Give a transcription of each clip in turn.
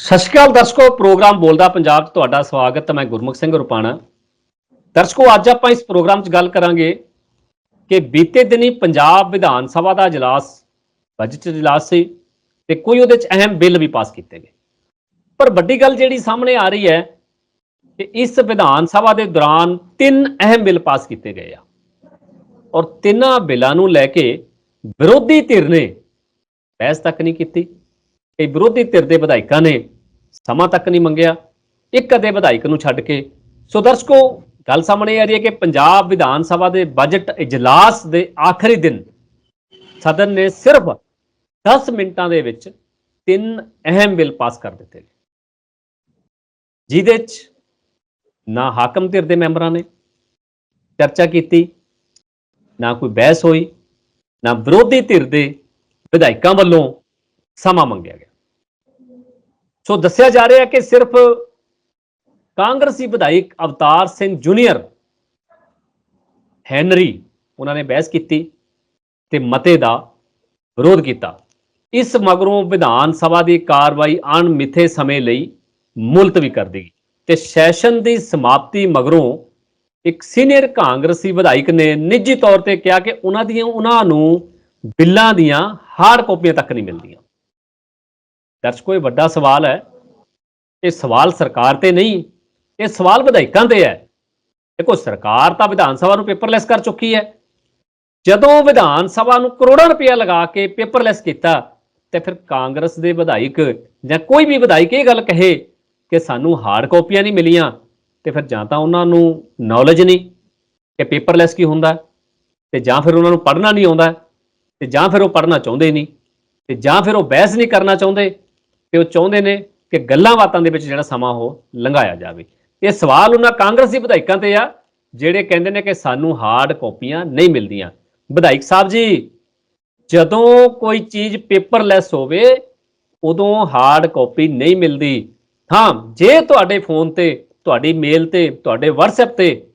ਸਤਿ ਸ਼੍ਰੀ ਅਕਾਲ ਦਰਸ਼ਕੋ, ਪ੍ਰੋਗਰਾਮ ਬੋਲਦਾ ਪੰਜਾਬ 'ਚ ਤੁਹਾਡਾ ਸਵਾਗਤ ਹੈ। ਮੈਂ ਗੁਰਮੁਖ ਸਿੰਘ ਰੁਪਾਣਾ। ਦਰਸ਼ਕੋ, ਅੱਜ ਆਪਾਂ ਇਸ ਪ੍ਰੋਗਰਾਮ 'ਚ ਗੱਲ ਕਰਾਂਗੇ ਕਿ ਬੀਤੇ ਦਿਨੀ ਪੰਜਾਬ ਵਿਧਾਨ ਸਭਾ ਦਾ ਇਜਲਾਸ ਬਜਟ ਇਜਲਾਸ ਸੀ ਤੇ ਕੋਈ ਉਹਦੇ 'ਚ ਅਹਿਮ ਬਿੱਲ ਵੀ ਪਾਸ ਕੀਤੇ ਗਏ। ਪਰ ਵੱਡੀ ਗੱਲ ਜਿਹੜੀ ਸਾਹਮਣੇ ਆ ਰਹੀ ਹੈ ਕਿ ਇਸ ਵਿਧਾਨ ਸਭਾ ਦੇ ਦੌਰਾਨ ਤਿੰਨ ਅਹਿਮ ਬਿੱਲ ਪਾਸ ਕੀਤੇ ਗਏ ਆ। ਔਰ ਤਿੰਨਾਂ ਬਿੱਲਾਂ ਨੂੰ ਲੈ ਕੇ ਵਿਰੋਧੀ ਧਿਰ ਨੇ ਬਹਿਸ ਤੱਕ ਨਹੀਂ ਕੀਤੀ। ਕਿ ਵਿਰੋਧੀ ਧਿਰ ਦੇ ਵਿਧਾਇਕਾਂ ਨੇ ਸਮਾਂ ਤੱਕ ਨਹੀਂ ਮੰਗਿਆ। ਇੱਕ ਅਦੇ ਵਿਧਾਇਕ ਨੂੰ ਛੱਡ ਕੇ। ਸੋ ਦਰਸ਼ਕੋ, ਗੱਲ ਸਾਹਮਣੇ ਆ ਰਹੀ ਹੈ ਕਿ ਪੰਜਾਬ ਵਿਧਾਨ ਸਭਾ ਦੇ ਬਜਟ ਇਜਲਾਸ ਦੇ ਆਖਰੀ ਦਿਨ ਸਦਨ ਨੇ ਸਿਰਫ 10 ਮਿੰਟਾਂ ਦੇ ਵਿੱਚ ਤਿੰਨ ਅਹਿਮ ਬਿੱਲ ਪਾਸ ਕਰ ਦਿੱਤੇ ਜਿਹਦੇ 'ਚ ਨਾ ਹਾਕਮ ਧਿਰ ਦੇ ਮੈਂਬਰਾਂ ਨੇ ਚਰਚਾ ਕੀਤੀ, ਨਾ ਕੋਈ ਬਹਿਸ ਹੋਈ, ਨਾ ਵਿਰੋਧੀ ਧਿਰ ਦੇ ਵਿਧਾਇਕਾਂ ਵੱਲੋਂ ਸਮਾਂ ਮੰਗਿਆ ਗਿਆ। ਸੋ ਦੱਸਿਆ ਜਾ ਰਿਹਾ ਕਿ ਸਿਰਫ ਕਾਂਗਰਸੀ ਵਿਧਾਇਕ ਅਵਤਾਰ ਸਿੰਘ ਜੂਨੀਅਰ, ਹੈਨਰੀ, ਉਹਨਾਂ ਨੇ ਬਹਿਸ ਕੀਤੀ ਤੇ ਮਤੇ ਦਾ ਵਿਰੋਧ ਕੀਤਾ। ਇਸ ਮਗਰੋਂ ਵਿਧਾਨ ਸਭਾ ਦੀ ਕਾਰਵਾਈ ਅਣਮਿੱਥੇ ਸਮੇਂ ਲਈ ਮੁਲਤਵੀ ਕਰ ਦਿੱਤੀ ਤੇ ਸੈਸ਼ਨ ਦੀ ਸਮਾਪਤੀ ਮਗਰੋਂ ਇੱਕ ਸੀਨੀਅਰ ਕਾਂਗਰਸੀ ਵਿਧਾਇਕ ਨੇ ਨਿੱਜੀ ਤੌਰ ਤੇ ਕਿਹਾ ਕਿ ਉਹਨਾਂ ਦੀਆਂ, ਉਹਨਾਂ ਨੂੰ ਬਿੱਲਾਂ ਦੀਆਂ ਹਾਰਡ ਕਾਪੀਆਂ ਤੱਕ ਨਹੀਂ ਮਿਲਦੀਆਂ। ਦਰਸ਼ਕੋ, ਇਹ ਵੱਡਾ ਸਵਾਲ ਹੈ। ਇਹ ਸਵਾਲ ਸਰਕਾਰ ਤੇ ਨਹੀਂ, ਇਹ ਸਵਾਲ ਵਿਧਾਇਕਾਂ ਤੇ ਹੈ। ਦੇਖੋ, ਸਰਕਾਰ ਤਾਂ ਵਿਧਾਨ ਸਭਾ ਨੂੰ ਪੇਪਰਲੈਸ ਕਰ ਚੁੱਕੀ ਹੈ। ਜਦੋਂ ਵਿਧਾਨ ਸਭਾ ਨੂੰ ਕਰੋੜਾਂ ਰੁਪਇਆ ਲਗਾ ਕੇ ਪੇਪਰਲੈਸ ਕੀਤਾ, ਤੇ ਫਿਰ ਕਾਂਗਰਸ ਦੇ ਵਿਧਾਇਕ ਜਾਂ ਕੋਈ ਵੀ ਵਿਧਾਇਕ ਇਹ ਗੱਲ ਕਹੇ ਕਿ ਸਾਨੂੰ ਹਾਰਡ ਕਾਪੀਆਂ ਨਹੀਂ ਮਿਲੀਆਂ, ਤੇ ਫਿਰ ਜਾਂ ਤਾਂ ਉਹਨਾਂ ਨੂੰ ਨੌਲੇਜ ਨਹੀਂ ਕਿ ਪੇਪਰਲੈਸ ਕੀ ਹੁੰਦਾ, ਤੇ ਜਾਂ ਫਿਰ ਉਹਨਾਂ ਨੂੰ ਪੜ੍ਹਨਾ ਨਹੀਂ ਆਉਂਦਾ, ਤੇ ਜਾਂ ਫਿਰ ਉਹ ਪੜ੍ਹਨਾ ਚਾਹੁੰਦੇ ਨਹੀਂ, ਤੇ ਜਾਂ ਫਿਰ ਉਹ ਬਹਿਸ ਨਹੀਂ ਕਰਨਾ ਚਾਹੁੰਦੇ ਤੇ ਉਹ ਚਾਹੁੰਦੇ ਨੇ ਕਿ ਗੱਲਾਂ ਬਾਤਾਂ ਦੇ ਵਿੱਚ ਜਿਹੜਾ ਸਮਾਂ ਉਹ ਲੰਘਾਇਆ ਜਾਵੇ। ਇਹ ਸਵਾਲ ਉਹਨਾਂ ਕਾਂਗਰਸੀ ਵਿਧਾਇਕਾਂ ਤੇ ਆ, ਜਿਹੜੇ ਕਹਿੰਦੇ ਨੇ ਕਿ ਸਾਨੂੰ ਹਾਰਡ ਕਾਪੀਆਂ ਨਹੀਂ ਮਿਲਦੀਆਂ। ਵਿਧਾਇਕ ਸਾਹਿਬ ਜੀ, ਜਦੋਂ ਕੋਈ ਚੀਜ਼ ਪੇਪਰਲੈਸ ਹੋਵੇ, ਉਦੋਂ ਹਾਰਡ ਕਾਪੀ ਨਹੀਂ ਮਿਲਦੀ। ਹਾਂ, ਜੇ ਤੁਹਾਡੇ ਫੋਨ ਤੇ, ਤੁਹਾਡੀ ਮੇਲ ਤੇ, ਤੁਹਾਡੇ WhatsApp ਤੇ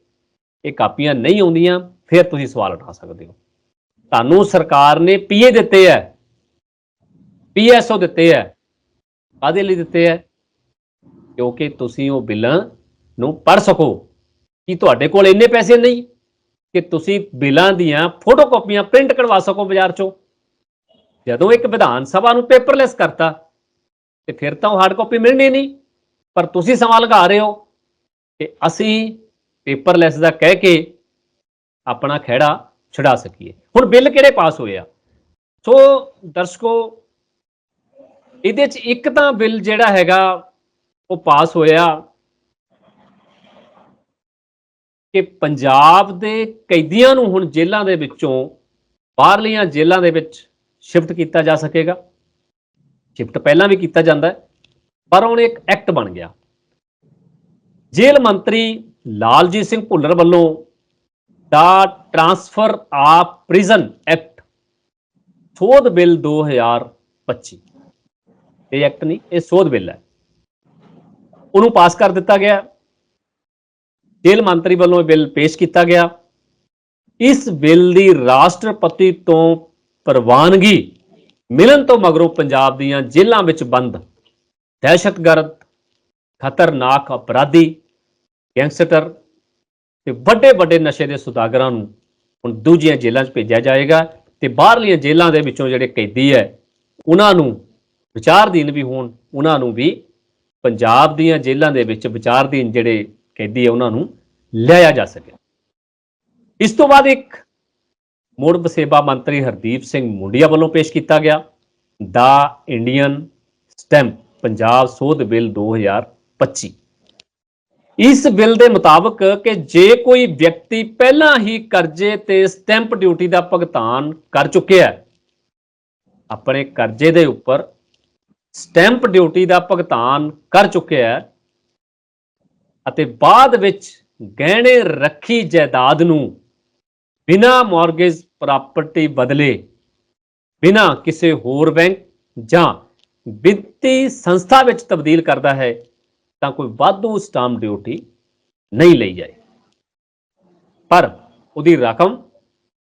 ਇਹ ਕਾਪੀਆਂ ਨਹੀਂ ਆਉਂਦੀਆਂ, ਫਿਰ ਤੁਸੀਂ ਸਵਾਲ ਉਠਾ ਸਕਦੇ ਹੋ। ਤੁਹਾਨੂੰ ਸਰਕਾਰ ਨੇ ਪੀਏ ਦਿੱਤੇ ਹੈ ਪੀਐਸਓ ਦਿੱਤੇ ਹੈ ਕਾਦੇ ਲਈ ਦਿੱਤੇ ਹੈ ਕਿਉਂਕਿ ਤੁਸੀਂ ਉਹ ਬਿੱਲਾਂ ਨੂੰ ਪੜ ਸਕੋ। ਕਿ ਤੁਹਾਡੇ ਕੋਲ ਇੰਨੇ ਪੈਸੇ ਨਹੀਂ? ਕਿ ਤੁਸੀਂ ਬਿੱਲਾਂ ਦੀਆਂ ਫੋਟੋਕਾਪੀਆਂ ਪ੍ਰਿੰਟ ਕਰਵਾ ਸਕੋ ਬਾਜ਼ਾਰ ਚੋਂ। ਜਦੋਂ ਇੱਕ ਵਿਧਾਨ ਸਭਾ ਨੂੰ ਪੇਪਰਲੈਸ ਕਰਤਾ, ਤੇ ਫਿਰ ਤਾਂ ਉਹ ਹਾਰਡ ਕਾਪੀ ਮਿਲਣੀ ਨਹੀਂ। ਪਰ ਤੁਸੀਂ ਸਵਾਲ ਲਗਾ ਰਹੇ ਹੋ ਕਿ ਅਸੀਂ ਪੇਪਰਲੈਸ ਦਾ ਕਹਿ ਕੇ ਆਪਣਾ ਖਹਿੜਾ ਛੁਡਾ ਸਕੀਏ। ਹੁਣ ਬਿੱਲ ਕਿਹੜੇ ਪਾਸ ਹੋਏ ਆ? ਸੋ ਦਰਸ਼ਕੋ ਇਹਦੇ ਚ ਇੱਕ ਤਾਂ ਬਿੱਲ ਜਿਹੜਾ ਹੈਗਾ, ਉਹ ਪਾਸ ਹੋਇਆ ਕਿ ਪੰਜਾਬ ਦੇ ਕੈਦੀਆਂ ਨੂੰ ਹੁਣ ਜੇਲ੍ਹਾਂ ਦੇ ਵਿੱਚੋਂ, ਬਾਹਰਲੀਆਂ ਜੇਲ੍ਹਾਂ ਦੇ ਵਿੱਚ ਸ਼ਿਫਟ ਕੀਤਾ ਜਾ ਸਕੇਗਾ। ਸ਼ਿਫਟ ਪਹਿਲਾਂ ਵੀ ਕੀਤਾ ਜਾਂਦਾ ਹੈ, ਪਰ ਹੁਣ ਇੱਕ ਐਕਟ ਬਣ ਗਿਆ। ਜੇਲ੍ਹ ਮੰਤਰੀ ਲਾਲਜੀਤ ਸਿੰਘ ਭੁੱਲਰ ਵੱਲੋਂ ਦਾ ਟ੍ਰਾਂਸਫਰ ਆਫ ਪ੍ਰਿਜ਼ਨ ਐਕਟ, ਸੋਧ ਬਿੱਲ 2025 ਇਹ ਐਕਟ ਨਹੀਂ, ਇਹ ਸੋਧ ਬਿੱਲ ਹੈ। ਉਹਨੂੰ ਪਾਸ ਕਰ ਦਿੱਤਾ ਗਿਆ। ਜੇਲ੍ਹ ਮੰਤਰੀ ਵੱਲੋਂ ਇਹ ਬਿੱਲ ਪੇਸ਼ ਕੀਤਾ ਗਿਆ। ਇਸ ਬਿੱਲ ਦੀ ਰਾਸ਼ਟਰਪਤੀ ਤੋਂ ਪ੍ਰਵਾਨਗੀ ਮਿਲਣ ਤੋਂ ਮਗਰੋਂ ਪੰਜਾਬ ਦੀਆਂ ਜੇਲ੍ਹਾਂ ਵਿੱਚ ਬੰਦ, ਦਹਿਸ਼ਤਗਰਦ, ਖਤਰਨਾਕ ਅਪਰਾਧੀ, ਗੈਂਗਸਟਰ ਤੇ ਵੱਡੇ ਵੱਡੇ ਨਸ਼ੇ ਦੇ ਸੁਦਾਗਰਾਂ ਨੂੰ ਹੁਣ ਦੂਜੀਆਂ ਜੇਲ੍ਹਾਂ 'ਚ ਭੇਜਿਆ ਜਾਏਗਾ ਤੇ ਬਾਹਰਲੀਆਂ ਜੇਲ੍ਹਾਂ ਦੇ ਵਿੱਚੋਂ ਜਿਹੜੇ ਕੈਦੀ ਹੈ, ਉਹਨਾਂ ਨੂੰ ਵਿਚਾਰਧੀਨ ਵੀ ਹੋਣ, ਉਹਨਾਂ ਨੂੰ ਵੀ ਪੰਜਾਬ ਦੀਆਂ ਜੇਲ੍ਹਾਂ ਦੇ ਵਿੱਚ ਵਿਚਾਰਧੀਨ ਜਿਹੜੇ ਕੈਦੀ ਹੈ ਉਹਨਾਂ ਨੂੰ ਲਿਆਇਆ ਜਾ ਸਕੇ। ਇਸ ਤੋਂ ਬਾਅਦ ਇੱਕ ਮੁੜ ਵਸੇਬਾ ਮੰਤਰੀ ਹਰਦੀਪ ਸਿੰਘ ਮੁੰਡੀਆ ਵੱਲੋਂ ਪੇਸ਼ ਕੀਤਾ ਗਿਆ। ਦਾ ਇੰਡੀਅਨ ਸਟੈਂਪ, ਪੰਜਾਬ ਸੋਧ ਬਿੱਲ 2025 ਇਸ ਬਿੱਲ ਦੇ ਮੁਤਾਬਕ ਕਿ ਜੇ ਕੋਈ ਵਿਅਕਤੀ ਪਹਿਲਾਂ ਹੀ ਕਰਜ਼ੇ ਤੇ ਸਟੈਂਪ ਡਿਊਟੀ ਦਾ ਭੁਗਤਾਨ ਕਰ ਚੁੱਕਿਆ ਹੈ, ਆਪਣੇ ਕਰਜ਼ੇ ਦੇ ਉੱਪਰ ਸਟੈਂਪ ਡਿਊਟੀ ਦਾ ਭੁਗਤਾਨ ਕਰ ਚੁੱਕਿਆ ਹੈ ਅਤੇ ਬਾਅਦ ਵਿੱਚ ਗਹਿਣੇ ਰੱਖੀ ਜਾਇਦਾਦ ਨੂੰ ਬਿਨਾ ਮਾਰਗੇਜ ਪ੍ਰਾਪਰਟੀ ਬਦਲੇ, ਬਿਨਾ ਕਿਸੇ ਹੋਰ ਬੈਂਕ ਜਾਂ ਵਿੱਤੀ ਸੰਸਥਾ ਵਿੱਚ ਤਬਦੀਲ ਕਰਦਾ ਹੈ, ਤਾਂ ਕੋਈ ਵਾਧੂ ਸਟਾਂਪ ਡਿਊਟੀ ਨਹੀਂ ਲਈ ਜਾਏ। ਪਰ ਉਹਦੀ ਰਕਮ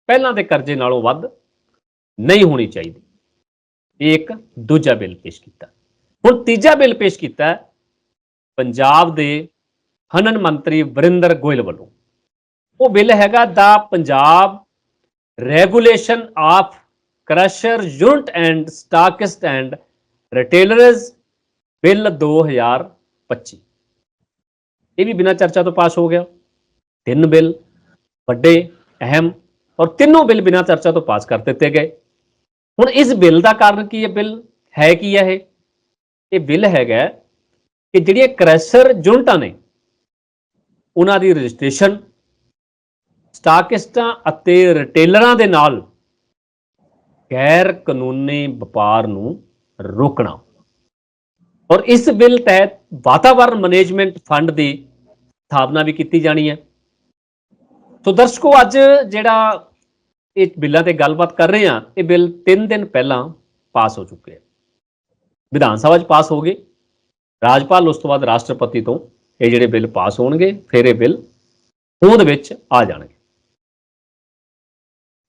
ਪਹਿਲਾਂ ਦੇ ਕਰਜ਼ੇ ਨਾਲੋਂ ਵੱਧ ਨਹੀਂ ਹੋਣੀ ਚਾਹੀਦੀ। ਇੱਕ ਦੂਜਾ ਬਿੱਲ ਪੇਸ਼ ਕੀਤਾ। ਹੁਣ ਤੀਜਾ ਬਿੱਲ ਪੇਸ਼ ਕੀਤਾ ਹੈ ਪੰਜਾਬ ਦੇ ਖਨਨ ਮੰਤਰੀ ਵਰਿੰਦਰ ਗੋਇਲ ਵੱਲੋਂ। ਉਹ ਬਿੱਲ ਹੈਗਾ ਦਾ Punjab regulation of crusher unit and stockist and retailers bill 2025 ਇਹ ਵੀ ਬਿਨਾਂ ਚਰਚਾ ਤੋਂ ਪਾਸ ਹੋ ਗਿਆ। ਤਿੰਨ ਬਿੱਲ ਵੱਡੇ, ਅਹਿਮ ਔਰ ਤਿੰਨੋਂ ਬਿੱਲ ਬਿਨਾਂ ਚਰਚਾ ਤੋਂ ਪਾਸ ਕਰ ਦਿੱਤੇ ਗਏ। ਹੁਣ ਇਸ ਬਿੱਲ ਦਾ ਕਾਰਨ ਕੀ ਹੈ? ਬਿੱਲ ਹੈ ਕੀ ਹੈ ਇਹ? ਇਹ ਬਿੱਲ ਹੈਗਾ ਕਿ ਜਿਹੜੀਆਂ ਕ੍ਰੈਸ਼ਰ ਯੂਨਿਟਾਂ ਨੇ, ਉਹਨਾਂ ਦੀ ਰਜਿਸਟ੍ਰੇਸ਼ਨ ਸਟਾਕਿਸਟਾਂ ਅਤੇ ਰਿਟੇਲਰਾਂ ਦੇ ਨਾਲ ਗੈਰ ਕਾਨੂੰਨੀ ਵਪਾਰ ਨੂੰ ਰੋਕਣਾ। ਔਰ ਇਸ ਬਿੱਲ ਤਹਿਤ ਵਾਤਾਵਰਣ ਮੈਨੇਜਮੈਂਟ ਫੰਡ ਦੀ ਸਥਾਪਨਾ ਵੀ ਕੀਤੀ ਜਾਣੀ ਹੈ। ਸੋ ਦਰਸ਼ਕੋ, ਅੱਜ ਜਿਹੜਾ ਇਹ ਬਿੱਲਾਂ ਤੇ ਗੱਲਬਾਤ ਕਰ ਰਹੇ ਹਾਂ। ਇਹ ਬਿੱਲ 3 ਦਿਨ ਪਹਿਲਾਂ ਪਾਸ ਹੋ ਚੁੱਕੇ ਹੈ ਵਿਧਾਨ ਸਭਾ 'ਚ ਪਾਸ ਹੋ ਗਏ। ਰਾਜਪਾਲ ਉਸ ਤੋਂ ਬਾਅਦ ਰਾਸ਼ਟਰਪਤੀ ਤੋਂ ਇਹ ਜਿਹੜੇ ਬਿੱਲ ਪਾਸ ਹੋਣਗੇ, ਫਿਰ ਇਹ ਬਿੱਲ ਹੋਂਦ ਵਿੱਚ ਆ ਜਾਣਗੇ।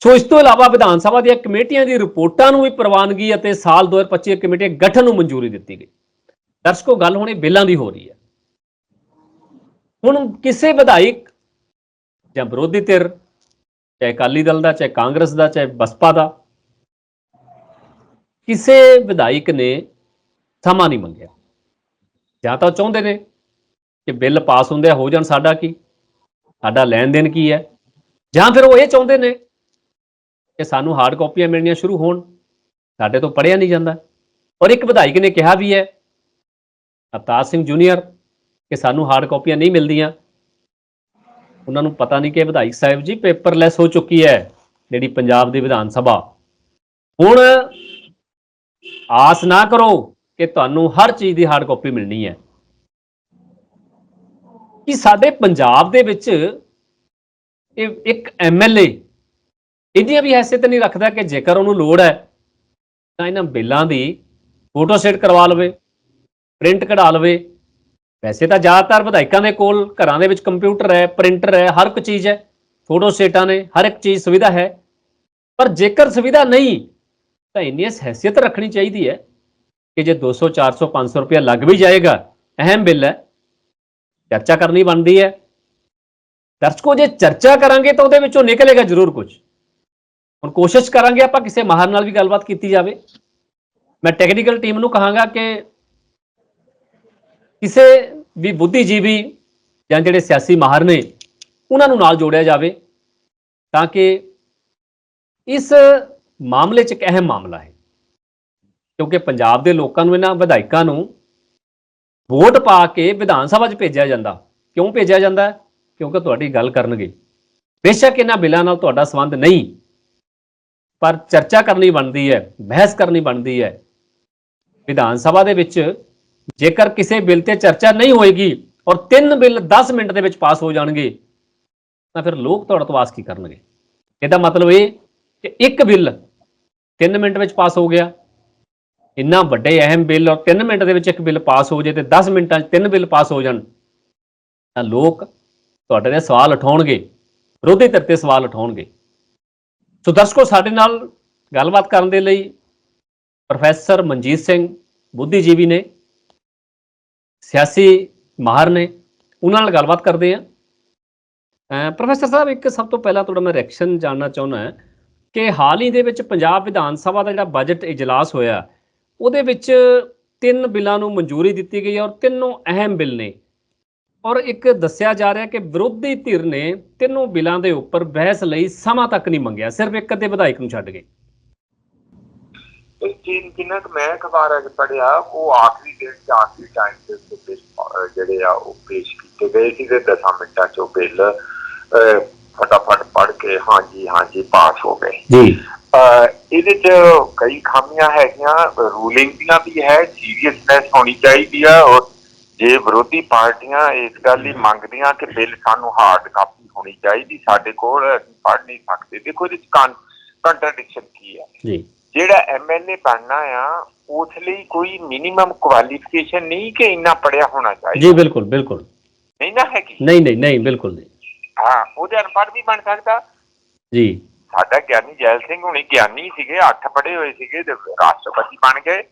ਸੋ ਇਸ ਤੋਂ ਇਲਾਵਾ ਵਿਧਾਨ ਸਭਾ ਦੀਆਂ ਕਮੇਟੀਆਂ ਦੀ ਰਿਪੋਰਟਾਂ ਨੂੰ ਵੀ ਪ੍ਰਵਾਨਗੀ ਅਤੇ ਸਾਲ 2025 ਕਮੇਟੀ ਗਠਨ ਨੂੰ ਮਨਜ਼ੂਰੀ ਦਿੱਤੀ ਗਈ। ਦਰਸ਼ਕੋ, ਗੱਲ ਹੁਣ ਇਹ ਬਿੱਲਾਂ ਦੀ ਹੋ ਰਹੀ ਹੈ। ਹੁਣ ਕਿਸੇ ਵਿਧਾਇਕ ਜਾਂ ਵਿਰੋਧੀ ਧਿਰ ਚਾਹੇ ਅਕਾਲੀ ਦਲ ਦਾ, ਚਾਹੇ ਕਾਂਗਰਸ ਦਾ, ਚਾਹੇ ਬਸਪਾ ਦਾ, ਕਿਸੇ ਵਿਧਾਇਕ ਨੇ ਸਮਾਂ ਨਹੀਂ ਮੰਗਿਆ। ਜਾਂ ਤਾਂ ਉਹ ਚਾਹੁੰਦੇ ਨੇ ਕਿ ਬਿੱਲ ਪਾਸ ਹੁੰਦੇ, ਹੋ ਜਾਣ ਸਾਡਾ ਕੀ, ਸਾਡਾ ਲੈਣ ਦੇਣ ਕੀ ਹੈ। ਜਾਂ ਫਿਰ ਉਹ ਇਹ ਚਾਹੁੰਦੇ ਨੇ ਕਿ ਸਾਨੂੰ ਹਾਰਡ ਕਾਪੀਆਂ ਮਿਲਣੀਆਂ ਸ਼ੁਰੂ ਹੋਣ, ਸਾਡੇ ਤੋਂ ਪੜਿਆ ਨਹੀਂ ਜਾਂਦਾ। ਔਰ ਇੱਕ ਵਿਧਾਇਕ ਨੇ ਕਿਹਾ ਵੀ ਹੈ, ਅਵਤਾਰ ਸਿੰਘ ਜੂਨੀਅਰ ਕਿ ਸਾਨੂੰ ਹਾਰਡ ਕਾਪੀਆਂ ਨਹੀਂ ਮਿਲਦੀਆਂ। ਉਹਨਾਂ ਨੂੰ ਪਤਾ ਨਹੀਂ ਕਿ ਵਿਧਾਇਕ ਸਾਹਿਬ ਜੀ ਪੇਪਰਲੈਸ ਹੋ ਚੁੱਕੀ ਹੈ ਜਿਹੜੀ ਪੰਜਾਬ ਦੀ ਵਿਧਾਨ ਸਭਾ। ਹੁਣ ਆਸ ਨਾ ਕਰੋ ਕਿ ਤੁਹਾਨੂੰ ਹਰ ਚੀਜ਼ ਦੀ ਹਾਰਡ ਕਾਪੀ ਮਿਲਣੀ ਹੈ। ਕਿ ਸਾਡੇ ਪੰਜਾਬ ਦੇ ਵਿੱਚ ਇਹ ਇੱਕ ਐਮਐਲਏ ਇਹਦੀਆਂ ਵੀ ਹੈਸੀਅਤ ਨਹੀਂ ਰੱਖਦਾ ਕਿ ਜੇਕਰ ਉਹਨੂੰ ਲੋੜ ਹੈ ਤਾਂ ਇਹਨਾਂ ਬਿੱਲਾਂ ਦੀ ਫੋਟੋ ਸੈਟ ਕਰਵਾ ਲਵੇ ਪ੍ਰਿੰਟ ਕਢਾ ਲਵੇ। ਵੈਸੇ ਤਾਂ ਜ਼ਿਆਦਾਤਰ ਵਿਧਾਇਕਾਂ ਦੇ ਕੋਲ ਘਰਾਂ ਦੇ ਵਿੱਚ ਕੰਪਿਊਟਰ ਹੈ, ਪ੍ਰਿੰਟਰ ਹੈ, ਹਰ ਇੱਕ ਚੀਜ਼ ਹੈ, ਫੋਟੋ ਸਟੇਟਾਂ ਨੇ, ਹਰ ਇੱਕ ਚੀਜ਼ ਸੁਵਿਧਾ ਹੈ। ਪਰ ਜੇਕਰ ਸੁਵਿਧਾ ਨਹੀਂ, ਤਾਂ ਇੰਨੀ ਹੈਸੀਅਤ ਰੱਖਣੀ ਚਾਹੀਦੀ ਹੈ ਕਿ ਜੇ 200 400 500 ਰੁਪਇਆ ਲੱਗ ਵੀ ਜਾਏਗਾ, ਅਹਿਮ ਬਿੱਲ ਹੈ, ਚਰਚਾ ਕਰਨੀ ਬਣਦੀ ਹੈ। ਦਰਸ਼ਕੋ, ਜੇ ਚਰਚਾ ਕਰਾਂਗੇ ਤਾਂ ਉਹਦੇ ਵਿੱਚੋਂ ਨਿਕਲੇਗਾ ਜ਼ਰੂਰ ਕੁਝ। ਹੁਣ ਕੋਸ਼ਿਸ਼ ਕਰਾਂਗੇ ਆਪਾਂ ਕਿਸੇ ਮਾਹਰ ਨਾਲ ਵੀ ਗੱਲਬਾਤ ਕੀਤੀ ਜਾਵੇ। ਮੈਂ ਟੈਕਨੀਕਲ ਟੀਮ ਨੂੰ ਕਹਾਂਗਾ ਕਿ ਕਿਸੇ ਵੀ ਬੁੱਧੀਜੀਵੀ ਜਾਂ ਜਿਹੜੇ ਸਿਆਸੀ ਮਾਹਰ ਨੇ, ਉਹਨਾਂ ਨੂੰ ਨਾਲ ਜੋੜਿਆ ਜਾਵੇ ਤਾਂ ਕਿ ਇਸ ਮਾਮਲੇ 'ਚ ਇੱਕ ਅਹਿਮ ਮਾਮਲਾ ਹੈ। ਕਿਉਂਕਿ ਪੰਜਾਬ ਦੇ ਲੋਕਾਂ ਨੂੰ, ਇਹਨਾਂ ਵਿਧਾਇਕਾਂ ਨੂੰ ਵੋਟ ਪਾ ਕੇ ਵਿਧਾਨ ਸਭਾ 'ਚ ਭੇਜਿਆ ਜਾਂਦਾ। ਕਿਉਂ ਭੇਜਿਆ ਜਾਂਦਾ? ਕਿਉਂਕਿ ਤੁਹਾਡੀ ਗੱਲ ਕਰਨਗੇ। ਬੇਸ਼ੱਕ ਇਹਨਾਂ ਬਿੱਲਾਂ ਨਾਲ ਤੁਹਾਡਾ ਸੰਬੰਧ ਨਹੀਂ, ਪਰ ਚਰਚਾ ਕਰਨੀ ਬਣਦੀ ਹੈ, ਬਹਿਸ ਕਰਨੀ ਬਣਦੀ ਹੈ। ਵਿਧਾਨ ਸਭਾ ਦੇ ਵਿੱਚ ਜੇਕਰ ਕਿਸੇ ਬਿੱਲ ਤੇ ਚਰਚਾ ਨਹੀਂ ਹੋਏਗੀ ਔਰ ਤਿੰਨ ਬਿੱਲ 10 ਮਿੰਟ ਦੇ ਵਿੱਚ ਪਾਸ ਹੋ ਜਾਣਗੇ, ਤਾਂ ਫਿਰ ਲੋਕ ਤੁਹਾਡੇ ਤੋਂ ਆਸ ਕੀ ਕਰਨਗੇ? ਇਹਦਾ ਮਤਲਬ ਇਹ ਕਿ ਇੱਕ ਬਿੱਲ 3 ਮਿੰਟ ਵਿੱਚ ਪਾਸ ਹੋ ਗਿਆ। ਇੰਨਾ ਵੱਡੇ ਅਹਿਮ ਬਿੱਲ ਔਰ 3 ਮਿੰਟ ਦੇ ਵਿੱਚ ਇੱਕ ਬਿੱਲ ਪਾਸ ਹੋ ਜੇ ਤੇ 10 ਮਿੰਟਾਂ 'ਚ ਤਿੰਨ ਬਿੱਲ ਪਾਸ ਹੋ ਜਾਣ, ਤਾਂ ਲੋਕ ਤੁਹਾਡੇ ਦੇ ਸਵਾਲ ਉਠਾਉਣਗੇ, ਵਿਰੋਧੀ ਧਿਰ ਤੇ ਸਵਾਲ ਉਠਾਉਣਗੇ। ਸੋ ਦਰਸ਼ਕੋ, ਸਾਡੇ ਨਾਲ ਗੱਲਬਾਤ ਕਰਨ ਦੇ ਲਈ ਪ੍ਰੋਫੈਸਰ ਮਨਜੀਤ ਸਿੰਘ ਬੁੱਧੀਜੀਵੀ ਨੇ ਸਿਆਸੀ ਮਾਹਰ ਨੇ, ਉਹਨਾਂ ਨਾਲ ਗੱਲਬਾਤ ਕਰਦੇ ਆ ਪ੍ਰੋਫੈਸਰ ਸਾਹਿਬ, ਇੱਕ ਸਭ ਤੋਂ ਪਹਿਲਾਂ ਤੁਹਾਡਾ ਮੈਂ ਰਿਐਕਸ਼ਨ ਜਾਣਨਾ ਚਾਹੁੰਦਾ ਹਾਂ ਕਿ ਹਾਲ ਹੀ ਦੇ ਵਿੱਚ ਪੰਜਾਬ ਵਿਧਾਨ ਸਭਾ ਦਾ ਜਿਹੜਾ ਬਜਟ ਇਜਲਾਸ ਹੋਇਆ, ਉਹਦੇ ਵਿੱਚ ਤਿੰਨ ਬਿੱਲਾਂ ਨੂੰ ਮਨਜ਼ੂਰੀ ਦਿੱਤੀ ਗਈ ਔਰ ਤਿੰਨੋਂ ਅਹਿਮ ਬਿੱਲ ਨੇ। ਔਰ ਇੱਕ ਦੱਸਿਆ ਜਾ ਰਿਹਾ ਕਿ ਵਿਰੋਧੀ ਧਿਰ ਨੇ ਤਿੰਨੋਂ ਬਿੱਲਾਂ ਦੇ ਉੱਪਰ ਬਹਿਸ ਲਈ ਸਮਾਂ ਤੱਕ ਨਹੀਂ ਮੰਗਿਆ, ਸਿਰਫ ਇੱਕ ਅੱਧੇ ਵਿਧਾਇਕ ਨੂੰ ਛੱਡ ਗਏ ਇਹ ਚੀਜ਼ ਜਿੰਨਾ ਕਿ ਮੈਂ ਅਖਬਾਰਾਂ 'ਚ ਪੜਿਆ ਉਹ ਆਖਰੀ ਦਿਨ 'ਚ ਆਖਰੀ ਟਾਈਮ ਤੇ ਉੱਤੇ ਜਿਹੜੇ ਆ ਉਹ ਪੇਸ਼ ਕੀਤੇ ਗਏ ਸੀ ਤੇ 10 ਮਿੰਟਾਂ 'ਚ ਉਹ ਬਿੱਲ ਫਟਾਫਟ ਪੜ ਕੇ ਹਾਂਜੀ ਹਾਂਜੀ ਪਾਸ ਹੋ ਗਏ। ਜੀ। ਇਹਦੇ 'ਚ ਕਈ ਖਾਮੀਆਂ ਹੈਗੀਆਂ ਰੂਲਿੰਗ ਦੀਆਂ ਵੀ ਹੈ ਸੀਰੀਅਸਨੈਸ ਹੋਣੀ ਚਾਹੀਦੀ ਆ ਔਰ ਜੇ ਵਿਰੋਧੀ ਪਾਰਟੀਆਂ ਇਸ ਗੱਲ ਲਈ ਮੰਗਦੀਆਂ ਕਿ ਬਿੱਲ ਸਾਨੂੰ ਹਾਰਡ ਕਾਪੀ ਹੋਣੀ ਚਾਹੀਦੀ ਸਾਡੇ ਕੋਲ ਅਸੀਂ ਪੜ ਨਹੀਂ ਸਕਦੇ। ਦੇਖੋ ਇਹਦੇ 'ਚ ਕੰਟਰਡਿਕਸ਼ਨ ਕੀ ਹੈ ਜੀ। ਜਿਹੜਾ ਐਮਐਲਏ ਬਣਨਾ ਆ ਉਸ ਲਈ ਕੋਈ ਮਿਨੀਮਮ ਕੁਆਲੀਫਿਕੇਸ਼ਨ ਨਹੀਂ ਕਿ ਇੰਨਾ ਪੜਿਆ ਹੋਣਾ ਚਾਹੀਦਾ। ਜੀ ਬਿਲਕੁਲ ਬਿਲਕੁਲ। ਨਹੀਂ ਨਾ ਹੈ ਕਿ? ਨਹੀਂ ਨਹੀਂ ਨਹੀਂ ਬਿਲਕੁਲ ਨਹੀਂ। ਹਾਂ ਉਹਦੇ ਅਨਪੜ੍ਹ ਵੀ ਬਣ ਸਕਦਾ। ਜੀ। ਸਾਡਾ ਗਿਆਨੀ ਜੈਲ ਸਿੰਘ ਹੁਣੀ ਗਿਆਨੀ ਸੀਗੇ ਅੱਠ ਪੜ੍ਹੇ ਹੋਏ ਸੀਗੇ ਤੇ ਰਾਸ਼ਟਰਪਤੀ ਬਣ ਗਏ।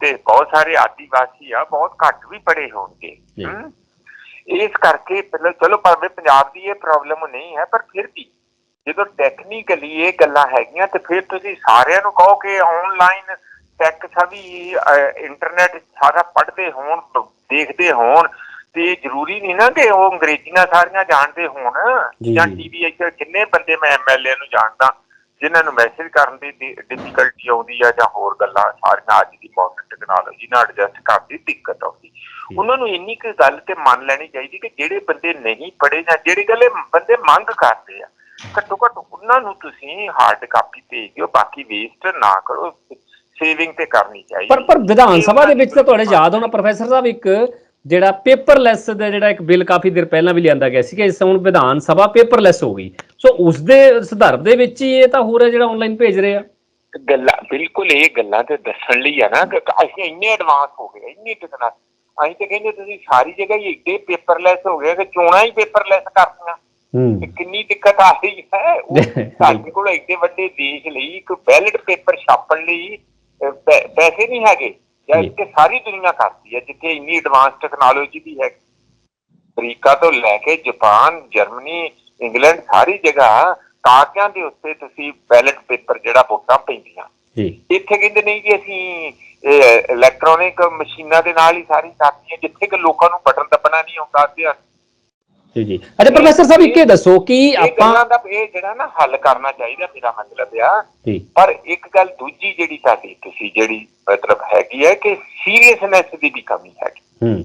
ਤੇ ਬਹੁਤ ਸਾਰੇ ਆਦੀਵਾਸੀ ਆ ਬਹੁਤ ਘੱਟ ਵੀ ਪੜੇ ਹੋਣਗੇ? ਇਸ ਕਰਕੇ ਚਲੋ ਭਾਵੇਂ ਪੰਜਾਬ ਦੀ ਇਹ ਪ੍ਰੋਬਲਮ ਨਹੀਂ ਹੈ ਪਰ ਫਿਰ ਵੀ ਜਦੋਂ ਟੈਕਨੀਕਲੀ ਇਹ ਗੱਲਾਂ ਹੈਗੀਆਂ ਤੇ ਫਿਰ ਤੁਸੀਂ ਸਾਰਿਆਂ ਨੂੰ ਕਹੋ ਕਿ ਆਨਲਾਈਨ ਟੈਕ ਸਭੀ ਇੰਟਰਨੈਟ ਸਾਰਾ ਪੜ੍ਹਦੇ ਹੋਣ ਦੇਖਦੇ ਹੋਣ ਤੇ ਜ਼ਰੂਰੀ ਨਹੀਂ ਨਾ ਕਿ ਉਹ ਅੰਗਰੇਜ਼ੀਆਂ ਸਾਰੀਆਂ ਜਾਣਦੇ ਹੋਣ ਜੀ। ਟੀਵੀ ਇੱਥੇ ਕਿੰਨੇ ਬੰਦੇ ਮੈਂ ਐਮਐਲਏ ਨੂੰ ਜਾਣਦਾ ਜਿਨ੍ਹਾਂ ਨੂੰ ਮੈਸੇਜ ਕਰਨ ਦੀ ਡਿਫਿਕਲਟੀ ਆਉਂਦੀ ਆ ਜਾਂ ਹੋਰ ਗੱਲਾਂ ਸਾਰੀਆਂ ਅੱਜ ਦੀ ਮਾਡਰਨ ਟੈਕਨੋਲੋਜੀ ਨਾਲ ਐਡਜਸਟ ਕਰਨ ਦੀ ਦਿੱਕਤ ਆਉਂਦੀ ਉਹਨਾਂ ਨੂੰ ਇੰਨੀ ਕੁ ਗੱਲ ਤੇ ਮੰਨ ਲੈਣੀ ਚਾਹੀਦੀ ਕਿ ਜਿਹੜੇ ਬੰਦੇ ਨਹੀਂ ਪੜ੍ਹੇ ਜਾਂ ਜਿਹੜੇ ਗੱਲੇ ਬੰਦੇ ਮੰਗ ਕਰਦੇ ਆ ਘੱਟੋ ਘੱਟ ਉਹਨਾਂ ਨੂੰ ਤੁਸੀਂ ਹਾਰਡ ਕਾਪੀ ਭੇਜ ਦਿਓ ਬਾਕੀ ਵੇਸਟ ਨਾ ਕਰੋ ਸੇਵਿੰਗ ਤੇ ਕਰਨੀ ਚਾਹੀਦੀ ਪਰ ਪਰ ਵਿਧਾਨ ਸਭਾ ਦੇ ਵਿੱਚ ਤਾਂ ਤੁਹਾਡੇ ਯਾਦ ਹੋਣਾ ਪ੍ਰੋਫੈਸਰ ਸਾਹਿਬ ਇੱਕ ਜਿਹੜਾ ਪੇਪਰਲੈਸ ਦਾ ਜਿਹੜਾ ਇੱਕ ਬਿੱਲ ਕਾਫੀ ਦੇਰ ਪਹਿਲਾਂ ਵੀ ਲਿਆਂਦਾ ਗਿਆ ਸੀ ਕਿ ਇਸ ਹੁਣ ਵਿਧਾਨ ਸਭਾ ਪੇਪਰਲੈਸ ਹੋ ਗਈ। ਸੋ ਉਸ ਦੇ ਸੰਦਰਭ ਦੇ ਵਿੱਚ ਹੀ ਇਹ ਤਾਂ ਹੋ ਰਿਹਾ ਜਿਹੜਾ ਆਨਲਾਈਨ ਭੇਜ ਰਹੇ ਆ। ਗੱਲਾਂ ਬਿਲਕੁਲ ਇਹ ਗੱਲਾਂ ਤੇ ਦੱਸਣ ਲਈ ਆ ਨਾ ਕਿ ਅਸੀਂ ਇੰਨੇ ਐਡਵਾਂਸ ਹੋ ਗਏ ਇੰਨੀ ਟੈਕਨਾ ਅਸੀਂ ਤੇ ਕਹਿੰਦੇ ਤੁਸੀਂ ਸਾਰੀ ਜਗ੍ਹਾ ਹੀ ਏਡੇ ਪੇਪਰਲੈਸ ਹੋ ਗਏ ਕਿ ਚੋਣਾਂ ਹੀ ਪੇਪਰਲੈਸ ਕਰਤੀਆਂ। ਤੇ ਕਿੰਨੀ ਦਿੱਕਤ ਆ ਰਹੀ ਹੈ ਉਹ ਸਾਡੇ ਕੋਲ ਐਡੇ ਵੱਡੇ ਦੇਸ਼ ਲਈ ਇੱਕ ਬੈਲਟ ਪੇਪਰ ਛਾਪਣ ਲਈ ਪੈਸੇ ਨਹੀਂ ਹੈਗੇ ਜਾਂ। ਕਿ ਸਾਰੀ ਦੁਨੀਆ ਕਰਦੀ ਹੈ ਜਿੱਥੇ ਇੰਨੀ ਐਡਵਾਂਸ ਟੈਕਨੋਲੋਜੀ ਵੀ ਹੈ। ਅਮਰੀਕਾ ਤੋਂ ਲੈ ਕੇ ਜਾਪਾਨ ਜਰਮਨੀ ਇੰਗਲੈਂਡ ਸਾਰੀ ਜਗ੍ਹਾ ਕਾਗਜ਼ਾਂ ਦੇ ਉੱਤੇ ਤੁਸੀਂ ਬੈਲਟ ਪੇਪਰ ਜਿਹੜਾ ਵੋਟਾਂ ਪੈਂਦੀਆਂ। ਜੀ। ਇੱਥੇ ਕਹਿੰਦੇ ਨਹੀਂ ਜੀ ਅਸੀਂ ਇਲੈਕਟ੍ਰੋਨਿਕ ਮਸ਼ੀਨਾਂ ਦੇ ਨਾਲ ਹੀ ਸਾਰੀ ਕਰਦੀ ਹੈ ਜਿੱਥੇ ਕਿ ਲੋਕਾਂ ਨੂੰ ਬਟਨ ਦੱਬਣਾ ਨਹੀਂ ਆਉਂਦਾ ਤੇ ਜੀ ਜੀ। ਅੱਛਾ ਪ੍ਰੋਫੈਸਰ ਸਾਹਿਬ ਇੱਕ ਇਹ ਦੱਸੋ ਕਿ ਇਹ ਆਪਾਂ ਗੱਲਾਂ ਦਾ ਇਹ ਜਿਹੜਾ ਨਾ ਹੱਲ ਕਰਨਾ ਚਾਹੀਦਾ ਮੇਰਾ ਮਤਲਬ ਆ। ਜੀ। ਪਰ ਇੱਕ ਗੱਲ ਦੂਜੀ ਜਿਹੜੀ ਤੁਹਾਡੀ ਤੁਸੀਂ ਜਿਹੜੀ ਮਤਲਬ ਹੈਗੀ ਹੈ ਕਿ ਸੀਰੀਅਸਨੈਸ ਦੀ ਵੀ ਕਮੀ ਹੈਗੀ। ਹੂੰ।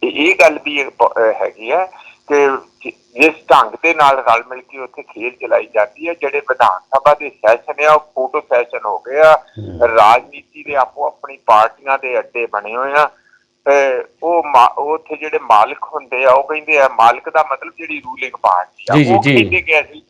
ਤੇ ਇਹ ਗੱਲ ਵੀ ਇੱਕ ਪ- ਅਹ ਹੈਗੀ ਹੈ ਕਿ ਜਿ- ਜਿਸ ਢੰਗ ਦੇ ਨਾਲ ਰਲ ਮਿਲ ਕੇ ਉੱਥੇ ਖੇਲ ਚਲਾਈ ਜਾਂਦੀ ਹੈ ਜਿਹੜੇ ਵਿਧਾਨ ਸਭਾ ਦੇ ਸੈਸ਼ਨ ਆ ਉਹ ਫੋਟੋ ਸੈਸ਼ਨ ਹੋ ਗਏ ਆ। ਹੂੰ। ਰਾਜਨੀਤੀ ਦੇ ਆਪੋ ਆਪਣੀ ਪਾਰਟੀਆਂ ਦੇ ਅੱਡੇ ਬਣੇ ਹੋਏ ਆ। ਉਹ ਉਹ ਉੱਥੇ ਜਿਹੜੇ ਮਾਲਕ ਹੁੰਦੇ ਆ ਉਹ ਕਹਿੰਦੇ ਆ ਮਾਲਕ ਦਾ ਮਤਲਬ ਜਿਹੜੀ ਰੂਲਿੰਗ ਪਾਰਟੀ ਆ ਉਹ। ਕਹਿੰਦੇ ਕਿ ਅਸੀਂ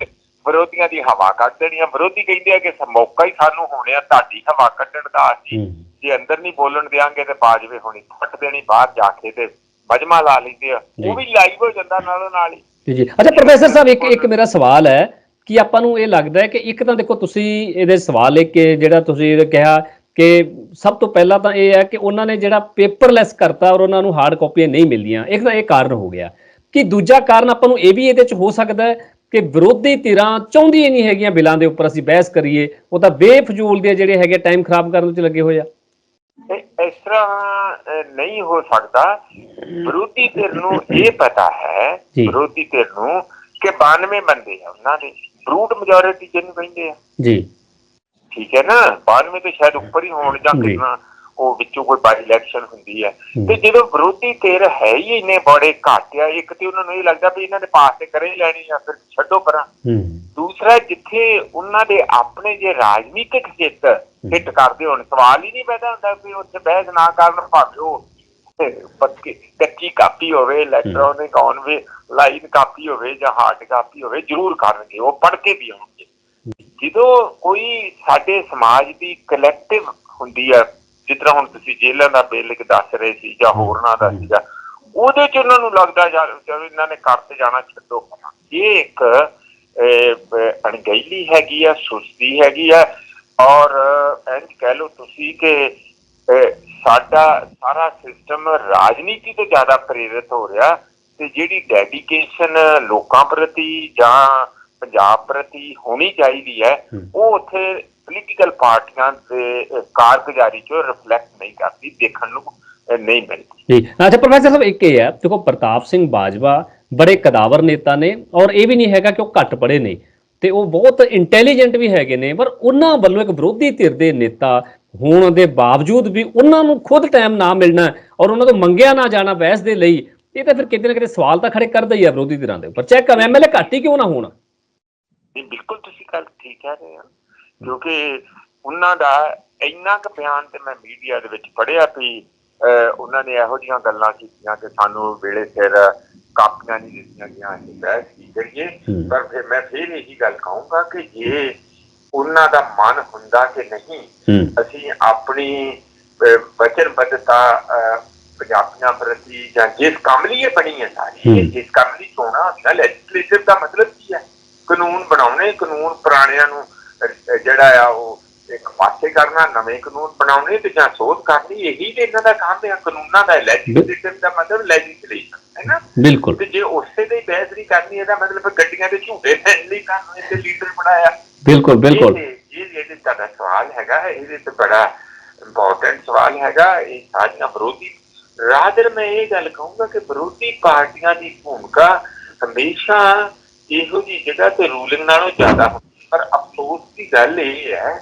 ਵਿਰੋਧੀਆਂ ਦੀ ਹਵਾ ਕੱਢ ਦੇਣੀ ਆ। ਵਿਰੋਧੀ ਕਹਿੰਦੇ ਆ ਕਿ ਮੌਕਾ ਹੀ ਸਾਨੂੰ ਹੋਣਿਆ ਤੁਹਾਡੀ ਹਵਾ ਕੱਢਣ ਦਾ ਅਸੀਂ। ਜੇ ਅੰਦਰ ਨਹੀਂ ਬੋਲਣ ਦਿਆਂਗੇ ਤੇ ਬਾਜਵੇ ਹੋਣੀ ਫੱਟ ਦੇਣੀ ਬਾਹਰ ਜਾ ਕੇ ਤੇ ਮਜਮਾ ਲਾ ਲੈਂਦੇ ਆ। ਉਹ ਵੀ ਲਾਈਵ ਹੋ ਜਾਂਦਾ ਨਾਲੋਂ ਨਾਲ ਹੀ। ਜੀ ਜੀ। ਅੱਛਾ ਪ੍ਰੋਫੈਸਰ ਸਾਹਿਬ ਇੱਕ ਇੱਕ ਮੇਰਾ ਸਵਾਲ ਹੈ ਕਿ ਆਪਾਂ ਨੂੰ ਇਹ ਲੱਗਦਾ ਹੈ ਕਿ ਇੱਕ ਤਾਂ ਦੇਖੋ ਤੁਸੀਂ ਇਹਦੇ ਸਵਾਲ ਇੱਕ ਇਹ ਜਿਹੜਾ ਤੁਸੀਂ ਇਹ ਕਿਹਾ ਕਿ ਸਭ ਤੋਂ ਪਹਿਲਾਂ ਤਾਂ ਇਹ ਹੈ ਕਿ ਉਹਨਾਂ ਨੇ ਜਿਹੜਾ ਪੇਪਰਲੈਸ ਕਰਤਾ ਔਰ ਉਹਨਾਂ ਨੂੰ ਹਾਰਡ ਕਾਪੀਆਂ ਨਹੀਂ ਮਿਲਦੀਆਂ ਇੱਕ ਤਾਂ ਇਹ ਕਾਰਨ ਹੋ ਗਿਆ। ਕਿ ਦੂਜਾ ਕਾਰਨ ਆਪਾਂ ਨੂੰ ਇਹ ਵੀ ਇਹਦੇ ਚ ਹੋ ਸਕਦਾ ਹੈ ਕਿ ਵਿਰੋਧੀ ਧਿਰਾਂ ਚਾਹੁੰਦੀਆਂ ਨਹੀਂ ਹੈਗੀਆਂ ਬਿੱਲਾਂ ਦੇ ਉੱਪਰ ਅਸੀਂ ਬਹਿਸ ਕਰੀਏ। ਉਹ ਤਾਂ ਬੇਫਜ਼ੂਲ ਦੇ ਜਿਹੜੇ ਹੈਗੇ ਟਾਈਮ ਖਰਾਬ ਕਰਨ ਵਿੱਚ ਲੱਗੇ ਹੋਏ ਆ। ਇਸ ਤਰ੍ਹਾਂ ਨਹੀਂ ਹੋ ਸਕਦਾ। ਵਿਰੋਧੀ ਧਿਰ ਨੂੰ ਇਹ ਪਤਾ ਹੈ। ਵਿਰੋਧੀ ਧਿਰ ਨੂੰ ਕਿ 92 ਬੰਦੇ ਆ ਉਹਨਾਂ ਦੇ। ਬਰੂਟ ਮੈਜੋਰਿਟੀ ਜਿਹਨੂੰ ਕਹਿੰਦੇ ਆ? ਜੀ। ਠੀਕ ਹੈ ਨਾ? 92 ਤੇ ਸ਼ਾਇਦ ਉੱਪਰ ਹੀ ਹੋਣ ਜਾਂ ਜੀ। ਕਿੰਨਾ ਉਹ ਵਿੱਚੋਂ ਕੋਈ ਬਾਈ ਇਲੈਕਸ਼ਨ ਹੁੰਦੀ ਹੈ। ਤੇ ਜਦੋਂ ਵਿਰੋਧੀ ਧਿਰ ਹੈ ਹੀ ਇੰਨੇ ਬੜੇ ਘੱਟ ਆ ਇੱਕ ਤੇ ਉਹਨਾਂ ਨੂੰ ਇਹ ਲੱਗਦਾ ਵੀ ਇਹਨਾਂ ਦੇ ਪਾਸ ਤੇ ਕਰੇ ਲੈਣੀ ਆ ਫਿਰ ਛੱਡੋ ਪਰਾਂ। ਦੂਸਰਾ ਜਿੱਥੇ ਉਹਨਾਂ ਦੇ ਆਪਣੇ ਜੇ ਰਾਜਨੀਤਿਕ ਹਿੱਤ ਹਿੱਟ ਕਰਦੇ ਹੋਣ ਸਵਾਲ ਹੀ ਨਹੀਂ ਪੈਦਾ ਹੁੰਦਾ ਵੀ ਉੱਥੇ ਬਹਿਸ ਨਾ ਕਰਨ ਭਾਵੇਂ ਉਹ ਪੱਕੀ ਕੱਚੀ ਕਾਪੀ ਹੋਵੇ ਇਲੈਕਟ੍ਰੋਨਿਕ ਆਨ ਵੀ ਲਾਈਨ ਕਾਪੀ ਹੋਵੇ ਜਾਂ ਹਾਰਡ ਕਾਪੀ ਹੋਵੇ ਜ਼ਰੂਰ ਕਰਨਗੇ ਉਹ ਪੜ੍ਹ ਕੇ ਵੀ ਆਉਣਗੇ। ਜਦੋਂ ਕੋਈ ਸਾਡੇ ਸਮਾਜ ਦੀ ਕਲੈਕਟਿਵ ਹੁੰਦੀ ਹੈ ਜਿਸ ਤਰ੍ਹਾਂ ਹੁਣ ਤੁਸੀਂ ਜੇਲ੍ਹਾਂ ਦਾ ਬਿੱਲ ਦੱਸ ਰਹੇ ਸੀ ਜਾਂ ਹੋਰਨਾਂ ਦਾ ਸੀਗਾ ਉਹਦੇ ਚ ਉਹਨਾਂ ਨੂੰ ਲੱਗਦਾ ਯਾਰ ਚਲੋ ਇਹਨਾਂ ਨੇ ਕਰ ਤੇ ਜਾਣਾ ਛੱਡੋ। ਇਹ ਇੱਕ ਅਣਗਹਿਲੀ ਹੈਗੀ ਆ ਸੁਸਤੀ ਹੈਗੀ ਆ ਔਰ ਇੰਝ ਕਹਿ ਲਓ ਤੁਸੀਂ ਕਿ ਸਾਡਾ ਸਾਰਾ ਸਿਸਟਮ ਰਾਜਨੀਤੀ ਤੋਂ ਜ਼ਿਆਦਾ ਪ੍ਰੇਰਿਤ ਹੋ ਰਿਹਾ ਤੇ ਜਿਹੜੀ ਡੈਡੀਕੇਸ਼ਨ ਲੋਕਾਂ ਪ੍ਰਤੀ ਜਾਂ ਪੰਜਾਬ ਪ੍ਰਤੀ ਹੋਣੀ ਚਾਹੀਦੀ ਹੈ ਹੂੰ। ਉਹ ਉੱਥੇ ਪੋਲੀਟੀਕਲ ਪਾਰਟੀਆਂ ਦੇ ਕਾਰਗੁਜ਼ਾਰੀ ਚੋਂ ਰਿਫਲੈਕਟ ਨਹੀਂ ਕਰਦੀ ਦੇਖਣ ਨੂੰ ਨਹੀਂ ਮਿਲਦੀ। ਜੀ। ਅੱਛਾ ਪ੍ਰੋਫੈਸਰ ਸਾਹਿਬ ਇੱਕ ਇਹ ਹੈ ਦੇਖੋ ਪ੍ਰਤਾਪ ਸਿੰਘ ਬਾਜਵਾ ਬੜੇ ਕਦਾਵਰ ਨੇਤਾ ਨੇ ਔਰ ਇਹ ਵੀ ਨਹੀਂ ਹੈਗਾ ਕਿ ਉਹ ਘੱਟ ਪੜ੍ਹੇ ਨੇ ਤੇ ਉਹ ਬਹੁਤ ਇੰਟੈਲੀਜੈਂਟ ਵੀ ਹੈਗੇ ਨੇ ਪਰ ਉਹਨਾਂ ਵੱਲੋਂ ਇੱਕ ਵਿਰੋਧੀ ਧਿਰ ਦੇ ਨੇਤਾ ਹੋਣ ਦੇ ਬਾਵਜੂਦ ਵੀ ਉਹਨਾਂ ਨੂੰ ਖੁਦ ਟਾਈਮ ਨਾ ਮਿਲਣਾ ਔਰ ਉਹਨਾਂ ਤੋਂ ਮੰਗਿਆ ਨਾ ਜਾਣਾ ਬਹਿਸ ਦੇ ਲਈ ਇਹ ਤਾਂ ਫਿਰ ਕਿਤੇ ਨਾ ਕਿਤੇ ਸਵਾਲ ਤਾਂ ਖੜੇ ਕਰਦਾ ਹੀ ਆ ਵਿਰੋਧੀ ਧਿਰਾਂ ਦੇ ਉੱਪਰ। ਚੈੱਕ ਕਰ ਐਮਐਲਏ ਘੱਟ ਹੀ ਕਿਉਂ ਨਾ ਹੋਣ? ਨਹੀਂ ਬਿਲਕੁਲ ਤੁਸੀਂ ਗੱਲ ਠੀਕ ਕਹਿ ਰਹੇ ਹੋ ਕਿਉਂਕਿ ਉਹਨਾਂ ਦਾ ਇੰਨਾ ਕੁ ਬਿਆਨ ਤੇ ਮੈਂ ਮੀਡੀਆ ਦੇ ਵਿੱਚ ਪੜ੍ਹਿਆ ਵੀ ਉਹਨਾਂ ਨੇ ਇਹੋ ਜਿਹੀਆਂ ਗੱਲਾਂ ਕੀਤੀਆਂ ਕਿ ਸਾਨੂੰ ਵੇਲੇ ਸਿਰ ਕਾਪੀਆਂ ਨਹੀਂ ਦਿੱਤੀਆਂ ਗਈਆਂ ਅਸੀਂ ਬਹਿਸ ਕੀ ਕਰੀਏ। ਪਰ ਫਿਰ ਮੈਂ ਫਿਰ ਇਹੀ ਗੱਲ ਕਹੂੰਗਾ ਕਿ ਜੇ ਉਹਨਾਂ ਦਾ ਮਨ ਹੁੰਦਾ ਕਿ ਨਹੀਂ ਅਸੀਂ ਆਪਣੀ ਵਚਨਬੱਧਤਾ ਪੰਜਾਬੀਆਂ ਪ੍ਰਤੀ ਜਾਂ ਜਿਸ ਕੰਮ ਲਈ ਇਹ ਬਣੀ ਹੈ ਸਾਰੀ। ਇਹ ਜਿਸ ਕੰਮ ਲਈ ਚੋਣਾ ਹੁੰਦਾ ਲੈਜਿਸਲੇਟਿਵ ਦਾ ਮਤਲਬ ਕੀ ਹੈ ਕਾਨੂੰਨ ਬਣਾਉਣੇ ਕਾਨੂੰਨ ਪੁਰਾਣਿਆਂ ਨੂੰ ਜਿਹੜਾ ਆ ਉਹ ਇੱਕ ਪਾਸੇ ਕਰਨਾ ਨਵੇਂ ਕਾਨੂੰਨ ਬਣਾਉਣੇ ਤੇ ਜਾਂ ਸੋਧ ਕਰਨੀ ਇਹੀ ਤੇ ਇਹਨਾਂ ਦਾ ਕੰਮ ਹੈ ਕਾਨੂੰਨਾਂ ਦਾ ਲੈਜਿਸਲੇਟਿਵ ਦਾ ਮਤਲਬ ਲੈਜਿਸਲੇਸ਼ਨ ਹੈ ਨਾ? ਬਿਲਕੁਲ। ਤੇ ਜੇ ਉਸੇ ਦੇ ਹੀ ਬਹਿਸ ਨਹੀਂ ਕਰਨੀ ਇਹਦਾ ਮਤਲਬ ਗੱਡੀਆਂ ਦੇ ਝੂਟੇ ਲੈਣ ਲਈ ਇੱਥੇ ਲੀਡਰ ਬਣਾਇਆ। ਬਿਲਕੁਲ ਬਿਲਕੁਲ। ਇਹ ਜਿਹੜੇ ਤੁਹਾਡਾ ਸਵਾਲ ਹੈਗਾ ਇਹਦੇ ਤੇ ਬੜਾ ਇੰਪੋਰਟੈਂਟ ਸਵਾਲ ਹੈਗਾ ਇਹ ਸਾਰੀਆਂ ਵਿਰੋਧੀ। ਰਾਦਰ ਮੈਂ ਇਹ ਗੱਲ ਕਹੂੰਗਾ ਕਿ ਵਿਰੋਧੀ ਪਾਰਟੀਆਂ ਦੀ ਭੂਮਿਕਾ ਹਮੇਸ਼ਾ ਇਹੋ ਜੀ ਜਗ੍ਹਾ ਤੇ ਰੂਲਿੰਗ ਨਾਲੋਂ ਜ਼ਿਆਦਾ ਹੁੰਦੀ ਪਰ ਅਫਸੋਸ ਦੀ ਗੱਲ ਇਹ ਹੈ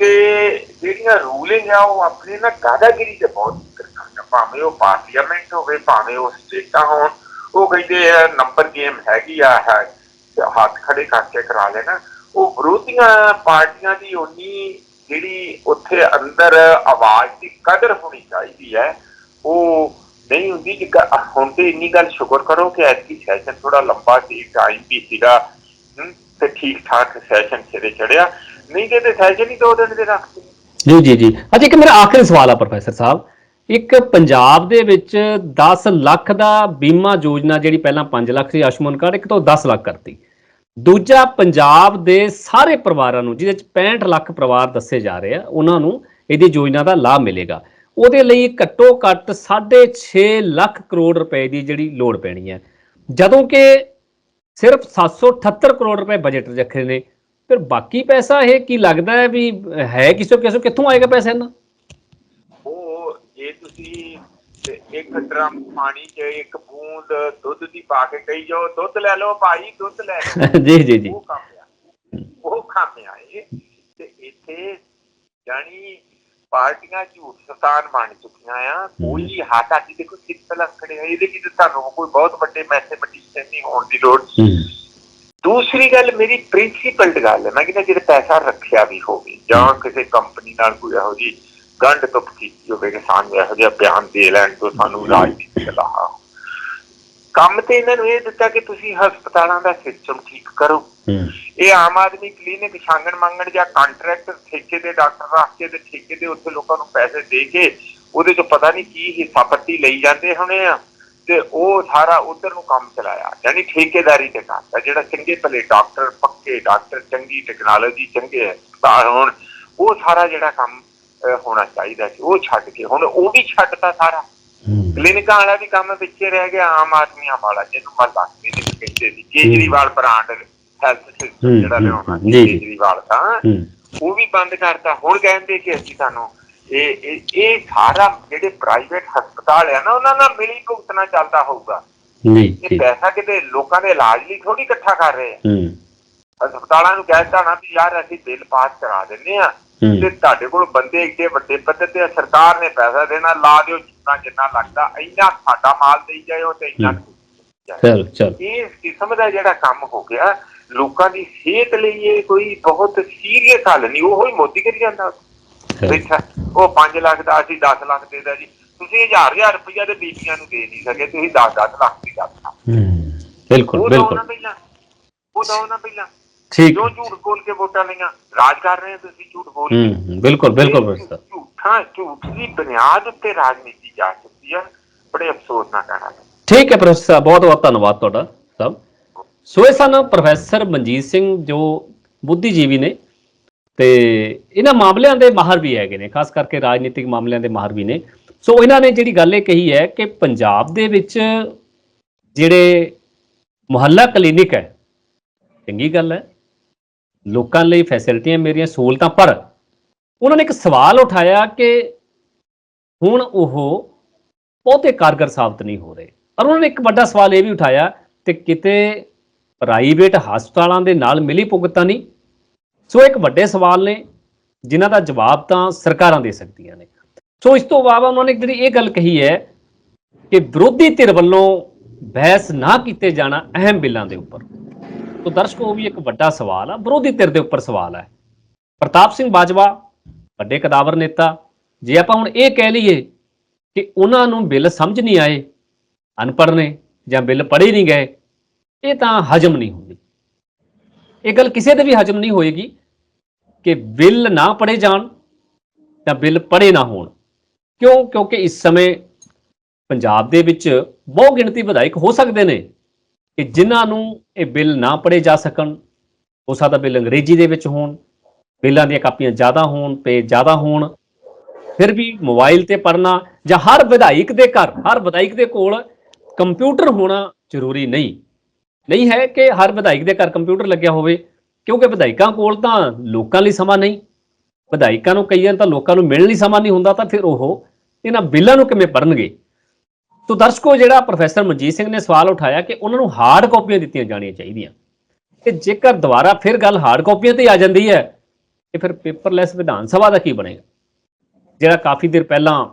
ਕਿ ਜਿਹੜੀਆਂ ਰੂਲਿੰਗ ਆ, ਉਹ ਆਪਣੀ ਨਾ ਦਾਦਾਗਿਰੀ ਤੇ ਬਹੁਤ ਕਰਦੀਆਂ ਭਾਵੇਂ ਉਹ ਪਾਰਲੀਮੈਂਟ ਹੋਵੇ, ਭਾਵੇਂ ਉਹ ਸਟੇਟਾਂ ਹੋਣ, ਉਹ ਕਹਿੰਦੇ ਆ ਨੰਬਰ ਗੇਮ ਹੈਗੀ ਆ ਹੱਥ ਖੜੇ ਕਰਕੇ ਕਰਾ ਲੈਣਾ। ਉਹ ਵਿਰੋਧੀਆਂ ਪਾਰਟੀਆਂ ਦੀ ਉਨੀ ਜਿਹੜੀ ਉੱਥੇ ਅੰਦਰ ਆਵਾਜ਼ ਦੀ ਕਦਰ ਹੋਣੀ ਚਾਹੀਦੀ ਹੈ, ਉਹ ਨਹੀਂ ਹੁੰਦੀ ਕਿ ਹੁਣ ਤੇ ਇੰਨੀ ਗੱਲ ਸ਼ੁਕਰ ਕਰੋ ਕਿ ਐਤਕੀ ਸੈਸ਼ਨ ਥੋੜਾ ਲੰਬਾ ਸੀ ਟਾਈਮ ਵੀ ਸੀਗਾ ਤੇ ਠੀਕ ਠਾਕ ਸੈਸ਼ਨ ਸਿਰੇ ਚੜਿਆ ਨਹੀਂ ਤੇ ਸੈਸ਼ਨ ਹੀ ਦੋ ਦਿਨ ਦੇ ਰੱਖਦੇ ਜੀ ਜੀ ਜੀ। ਅੱਛਾ, ਇੱਕ ਮੇਰਾ ਆਖਰੀ ਸਵਾਲ ਆ, ਪ੍ਰੋਫੈਸਰ ਸਾਹਿਬ। ਇੱਕ ਪੰਜਾਬ ਦੇ ਵਿੱਚ 10 ਲੱਖ ਦਾ ਬੀਮਾ ਯੋਜਨਾ ਜਿਹੜੀ ਪਹਿਲਾਂ 5 ਲੱਖ ਸੀ, ਆਯੁਸ਼ਮਾਨ ਕਾਰਡ, ਇੱਕ ਤੋਂ 10 ਲੱਖ ਕਰਤੀ। ਦੂਜਾ ਪੰਜਾਬ ਦੇ ਸਾਰੇ ਪਰਿਵਾਰਾਂ ਨੂੰ, ਜਿਹਦੇ ਚ 65 ਲੱਖ ਪਰਿਵਾਰ ਦੱਸੇ ਜਾ ਰਹੇ ਆ, ਉਹਨਾਂ ਨੂੰ ਇਹਦੀ ਯੋਜਨਾ ਦਾ ਲਾਭ ਮਿਲੇਗਾ। ਉਹਦੇ ਲਈ ਘੱਟੋ ਘੱਟ 6.5 ਲੱਖ ਕਰੋੜ ਰੁਪਏ ਦੀ ਜਿਹੜੀ ਲੋੜ ਪੈਣੀ ਹੈ। ਜਦੋਂ ਕਿ ਸਿਰਫ 778 ਕਰੋੜ ਰੁਪਏ ਬਜਟ ਰੱਖੇ ਨੇ ਫਿਰ ਬਾਕੀ ਪੈਸਾ ਇਹ ਕੀ ਲੱਗਦਾ ਹੈ ਵੀ ਹੈ ਕਿਸੇ ਕਿਸੇ ਕਿੱਥੋਂ ਆਏਗਾ ਪੈਸਾ ਇਹਨਾਂ? ਉਹ ਜੇ ਤੁਸੀਂ ਇੱਕ ਡਰਮ ਪਾਣੀ 'ਚ ਇੱਕ ਬੂੰਦ ਦੁੱਧ ਦੀ ਪਾ ਕੇ ਕਹੀ ਜਾਓ ਦੁੱਧ ਲੈ ਲਓ ਭਾਈ ਦੁੱਧ ਲੈ ਲਓ। ਜੀ ਜੀ ਜੀ। ਉਹ ਕੰਮ ਆ। ਉਹ ਕੰਮ ਆ ਇਹ। ਤੇ ਇੱਥੇ ਜਾਣੀ ਪਾਰਟੀਆਂ ਝੂਠ ਸਤਾਨ ਬਣ ਚੁੱਕੀਆਂ ਆ ਕੋਈ ਹੱਥ ਅੱਜ ਦੇਖੋ ਸਿੱਖ ਲੱਖੜੇ ਆ ਇਹਦੇ ਵਿੱਚ ਤੁਹਾਨੂੰ ਕੋਈ ਬਹੁਤ ਵੱਡੇ ਮੈਥਮੈਟਿਸ਼ੀਅਨ ਨਹੀਂ ਹੋਣ ਦੀ ਲੋੜ ਦੂਸਰੀ ਗੱਲ ਮੇਰੀ ਪ੍ਰਿੰਸੀਪਲਡ ਗੱਲ ਹੈ ਮੈਂ ਕਹਿੰਦਾ ਜਿਹੜਾ ਪੈਸਾ ਰੱਖਿਆ ਵੀ ਹੋਵੇ ਜਾਂ ਕਿਸੇ ਕੰਪਨੀ ਨਾਲ ਕੋਈ ਇਹੋ ਜੀ ਗੰਢ ਤੁਪ ਕੀਤੀ ਹੋਵੇ ਕਿ ਸਾਨੂੰ ਇਹੋ ਜਿਹਾ ਬਿਆਨ ਦੇ ਲੈਣ ਤੋਂ ਸਾਨੂੰ ਰਾਜਨੀਤਿਕ ਲਾਹਾ ਕੰਮ ਤੇ ਇਹਨਾਂ ਨੂੰ ਇਹ ਦਿੱਤਾ ਕਿ ਤੁਸੀਂ ਹਸਪਤਾਲਾਂ ਦਾ ਸਿਸਟਮ ਠੀਕ ਕਰੋ। ਇਹ ਆਮ ਆਦਮੀ ਕਲੀਨਿਕ ਛਾਂਗਣ ਮੰਗਣ ਜਾਂ ਕੰਟਰੈਕਟ ਠੇਕੇ ਦੇ ਡਾਕਟਰ ਰੱਖ ਕੇ ਤੇ ਠੇਕੇ ਦੇ ਉੱਤੇ ਲੋਕਾਂ ਨੂੰ ਪੈਸੇ ਦੇ ਕੇ ਉਹਦੇ ਚੋਂ ਪਤਾ ਨਹੀਂ ਕੀ ਹਿੱਸਾ ਪੱਟੀ ਲਈ ਜਾਂਦੇ ਹੋਣੇ ਆ। ਤੇ ਉਹ ਸਾਰਾ ਉਧਰ ਨੂੰ ਕੰਮ ਚਲਾਇਆ। ਯਾਨੀ ਠੇਕੇਦਾਰੀ ਤੇ ਕਰਦਾ ਜਿਹੜਾ ਚੰਗੇ ਭਲੇ ਡਾਕਟਰ ਪੱਕੇ ਡਾਕਟਰ ਚੰਗੀ ਟੈਕਨੋਲੋਜੀ ਚੰਗੇ ਹਸਪਤਾਲ ਹੋਣ ਉਹ ਸਾਰਾ ਜਿਹੜਾ ਕੰਮ ਹੋਣਾ ਚਾਹੀਦਾ ਸੀ। ਉਹ ਛੱਡ ਕੇ ਹੁਣ ਉਹ ਵੀ ਛੱਡਤਾ ਸਾਰਾ। ਕਲੀਨਿਕਾਂ ਵਾਲਾ ਵੀ ਕੰਮ ਪਿੱਛੇ ਰਹਿ ਗਿਆ ਆਮ ਆਦਮੀਆਂ ਵਾਲਾ ਜਿਹਨੂੰ ਮਹੱਲਾ ਕਲੀਨਿਕ ਕਹਿੰਦੇ ਸੀ ਕੇਜਰੀਵਾਲ ਬ੍ਰਾਂਡ ਹੈਲਥ ਸਿਸਟਮ ਜਿਹੜਾ ਲਿਆਉਣਾ। ਕੇਜਰੀਵਾਲ ਤਾਂ ਉਹ ਵੀ ਬੰਦ ਕਰਤਾ। ਹੁਣ ਕਹਿੰਦੇ ਕਿ ਅਸੀਂ ਤੁਹਾਨੂੰ ਇਹ ਇਹ ਸਾਰਾ ਜਿਹੜੇ ਪ੍ਰਾਈਵੇਟ ਹਸਪਤਾਲ ਆ ਨਾ ਉਹਨਾਂ ਨਾਲ ਮਿਲੀ ਭੁਗਤਣਾ ਚੱਲਦਾ ਹੋਊਗਾ। ਜੀ ਇਹ ਪੈਸਾ ਕਿਤੇ ਲੋਕਾਂ ਦੇ ਇਲਾਜ ਲਈ ਥੋੜੀ ਇਕੱਠਾ ਕਰ ਰਹੇ ਆ। ਹਸਪਤਾਲਾਂ ਨੂੰ ਕਹਿ ਦਿੱਤਾ ਨਾ ਵੀ ਯਾਰ ਅਸੀਂ ਬਿੱਲ ਪਾਸ ਕਰਾ ਦਿੰਨੇ ਆ। ਤੇ ਤੁਹਾਡੇ ਕੋਲ ਬੰਦੇ ਇੱਡੇ ਵੱਡੇ ਪੱਧਰ ਤੇ ਸਰਕਾਰ ਨੇ ਪੈਸਾ ਦੇਣਾ ਲਾ ਦਿਓ ਜਿੰਨਾ ਜਿੰਨਾ ਲੱਗਦਾ ਇੰਨਾ ਸਾਡਾ ਮਾਲ ਦੇਈ ਜਾਇਓ ਤੇ ਇੰਨਾ। ਚਲ ਚਲ। ਇਸ ਕਿਸਮ ਦਾ ਜਿਹੜਾ ਕੰਮ ਹੋ ਗਿਆ ਲੋਕਾਂ ਦੀ ਸਿਹਤ ਲਈ ਇਹ ਕੋਈ ਬਹੁਤ ਸੀਰੀਅਸ ਹੱਲ ਨਹੀਂ ਉਹ ਹੀ ਮੋਦੀ ਕਰੀ ਜਾਂਦਾ। ਬੈਠਾ ਉਹ 5 ਲੱਖ ਦਾ ਅਸੀਂ 10 ਲੱਖ ਦੇ ਦਾ ਜੀ। ਤੁਸੀਂ ਹਜ਼ਾਰ ਹਜ਼ਾਰ ਰੁਪਈਆ ਦੇ ਬੀਬੀਆਂ ਨੂੰ ਦੇ ਨਹੀਂ ਸਕੇ ਤੁਸੀਂ 10 10 ਲੱਖ ਦੀ ਗੱਲ ਹੂੰ। ਬਿਲਕੁਲ ਬਿਲਕੁਲ। ਉਹ ਦੋ ਨਾ ਪਹਿਲਾਂ। ਠੀਕ। ਜੋ ਝੂਠ ਬੋਲ ਕੇ ਵੋਟਾਂ ਲਈਆਂ ਰਾਜ ਕਰ ਰਹੇ ਹੋ ਤੁਸੀਂ ਝੂਠ ਬੋਲ ਕੇ। ਬਿਲਕੁਲ ਬਿਲਕੁਲ ਪ੍ਰੋਫੈਸਰ ਝੂਠਾਂ ਝੂਠ ਦੀ ਬੁਨਿਆਦ ਉੱਤੇ ਰਾਜਨੀਤੀ ਜਾ ਚੁੱਕੀ ਹੈ ਬੜੇ ਅਫਸੋਸ ਨਾਲ ਕਹਿਣਾ ਠੀਕ ਹੈ ਪ੍ਰੋਫੈਸਰ ਸਾਹਿਬ ਬਹੁਤ ਬਹੁਤ ਧੰਨਵਾਦ ਤੁਹਾਡਾ ਸਭ। ਸੋ ਇਹ ਸਨ ਪ੍ਰੋਫੈਸਰ ਮਨਜੀਤ ਸਿੰਘ ਜੋ ਬੁੱਧੀਜੀਵੀ ਨੇ ਤੇ ਇਹਨਾਂ ਮਾਮਲਿਆਂ ਦੇ ਮਾਹਰ ਵੀ ਹੈਗੇ ਨੇ ਖਾਸ ਕਰਕੇ ਰਾਜਨੀਤਿਕ ਮਾਮਲਿਆਂ ਦੇ ਮਾਹਰ ਵੀ ਨੇ। ਸੋ ਇਹਨਾਂ ਨੇ ਜਿਹੜੀ ਗੱਲ ਇਹ ਕਹੀ ਹੈ ਕਿ ਪੰਜਾਬ ਦੇ ਵਿੱਚ ਜਿਹੜੇ ਮੁਹੱਲਾ ਕਲੀਨਿਕ ਹੈ ਚੰਗੀ ਗੱਲ ਹੈ। ਲੋਕਾਂ ਲਈ ਫੈਸਿਲਿਟੀਆਂ ਮੇਰੀਆਂ ਸਹੂਲਤਾਂ ਪਰ ਉਹਨਾਂ ਨੇ ਇੱਕ ਸਵਾਲ ਉਠਾਇਆ ਕਿ ਹੁਣ ਉਹ ਬਹੁਤੇ ਕਾਰਗਰ ਸਾਬਤ ਨਹੀਂ ਹੋ ਰਹੇ। ਔਰ ਉਹਨਾਂ ਨੇ ਇੱਕ ਵੱਡਾ ਸਵਾਲ ਇਹ ਵੀ ਉਠਾਇਆ ਤੇ ਕਿਤੇ ਪ੍ਰਾਈਵੇਟ ਹਸਪਤਾਲਾਂ ਦੇ ਨਾਲ ਮਿਲੀ ਭੁਗਤਾਂ ਨਹੀਂ? ਸੋ ਇੱਕ ਵੱਡੇ ਸਵਾਲ ਨੇ, ਜਿਨ੍ਹਾਂ ਦਾ ਜਵਾਬ ਤਾਂ ਸਰਕਾਰਾਂ ਦੇ ਸਕਦੀਆਂ ਨੇ। ਸੋ ਇਸ ਤੋਂ ਇਲਾਵਾ ਉਹਨਾਂ ਨੇ ਜਿਹੜੀ ਇਹ ਗੱਲ ਕਹੀ ਹੈ ਕਿ ਵਿਰੋਧੀ ਧਿਰ ਵੱਲੋਂ ਬਹਿਸ ਨਾ ਕੀਤੇ ਜਾਣਾ ਅਹਿਮ ਬਿੱਲਾਂ ਦੇ ਉੱਪਰ। ਤੋ ਦਰਸ਼ਕੋ ਉਹ ਵੀ ਇੱਕ ਵੱਡਾ ਸਵਾਲ ਆ ਵਿਰੋਧੀ ਧਿਰ ਦੇ ਉੱਪਰ ਸਵਾਲ ਹੈ ਪ੍ਰਤਾਪ ਸਿੰਘ ਬਾਜਵਾ ਵੱਡੇ ਕਦਾਵਰ ਨੇਤਾ ਜੇ ਆਪਾਂ ਹੁਣ ਇਹ ਕਹਿ ਲਈਏ ਕਿ ਉਹਨਾਂ ਨੂੰ ਬਿੱਲ ਸਮਝ ਨਹੀਂ ਆਏ ਅਨਪੜ੍ਹ ਨੇ ਜਾਂ ਬਿੱਲ ਪੜ੍ਹੇ ਨਹੀਂ ਗਏ ਇਹ ਤਾਂ ਹਜਮ ਨਹੀਂ ਹੁੰਦੀ ਇਹ ਗੱਲ ਕਿਸੇ ਦੇ ਵੀ ਹਜਮ ਨਹੀਂ ਹੋਏਗੀ ਕਿ ਬਿੱਲ ਨਾ ਪੜ੍ਹੇ ਜਾਣ ਜਾਂ ਬਿੱਲ ਪੜ੍ਹੇ ਨਾ ਹੋਣ ਕਿਉਂ ਕਿਉਂਕਿ ਇਸ ਸਮੇਂ ਪੰਜਾਬ ਦੇ ਵਿੱਚ ਬਹੁ ਗਿਣਤੀ ਵਿਧਾਇਕ ਹੋ ਸਕਦੇ ਨੇ ਕਿ ਜਿਨ੍ਹਾਂ ਨੂੰ ਇਹ ਬਿੱਲ ਨਾ ਪੜ੍ਹੇ ਜਾ ਸਕਣ, ਹੋ ਸਕਦਾ ਬਿੱਲ ਅੰਗਰੇਜ਼ੀ ਦੇ ਵਿੱਚ ਹੋਣ, ਬਿੱਲਾਂ ਦੀਆਂ ਕਾਪੀਆਂ ਜ਼ਿਆਦਾ ਹੋਣ, ਪੇਜ ਜ਼ਿਆਦਾ ਹੋਣ, ਫਿਰ ਵੀ ਮੋਬਾਈਲ ਤੇ ਪੜਨਾ ਜਾਂ ਹਰ ਵਿਧਾਇਕ ਦੇ ਘਰ, ਹਰ ਵਿਧਾਇਕ ਦੇ ਕੋਲ ਕੰਪਿਊਟਰ ਹੋਣਾ ਜ਼ਰੂਰੀ ਨਹੀਂ। ਨਹੀਂ ਹੈ ਕਿ ਹਰ ਵਿਧਾਇਕ ਦੇ ਘਰ ਕੰਪਿਊਟਰ ਲੱਗਿਆ ਹੋਵੇ, ਕਿਉਂਕਿ ਵਿਧਾਇਕਾਂ ਕੋਲ ਤਾਂ ਲੋਕਾਂ ਲਈ ਸਮਾਂ ਨਹੀਂ। ਵਿਧਾਇਕਾਂ ਨੂੰ ਕਈਆਂ ਤਾਂ ਲੋਕਾਂ ਨੂੰ ਮਿਲਣ ਲਈ ਸਮਾਂ ਨਹੀਂ ਹੁੰਦਾ, ਤਾਂ ਫਿਰ ਉਹ ਇਹਨਾਂ ਬਿੱਲਾਂ ਨੂੰ ਕਿਵੇਂ ਪੜਨਗੇ ਸੋ ਦਰਸ਼ਕੋ, ਜਿਹੜਾ ਪ੍ਰੋਫੈਸਰ ਮਨਜੀਤ ਸਿੰਘ ਨੇ ਸਵਾਲ ਉਠਾਇਆ ਕਿ ਉਹਨਾਂ ਨੂੰ ਹਾਰਡ ਕਾਪੀਆਂ ਦਿੱਤੀਆਂ ਜਾਣੀਆਂ ਚਾਹੀਦੀਆਂ। ਤੇ ਜੇਕਰ ਦੁਬਾਰਾ ਫਿਰ ਗੱਲ ਹਾਰਡ ਕਾਪੀਆਂ ਤੇ ਆ ਜਾਂਦੀ ਹੈ, ਤੇ ਫਿਰ ਪੇਪਰਲੈਸ ਵਿਧਾਨ ਸਭਾ ਦਾ ਕੀ ਬਣੇਗਾ? ਜਿਹੜਾ ਕਾਫੀ ਦੇਰ ਪਹਿਲਾਂ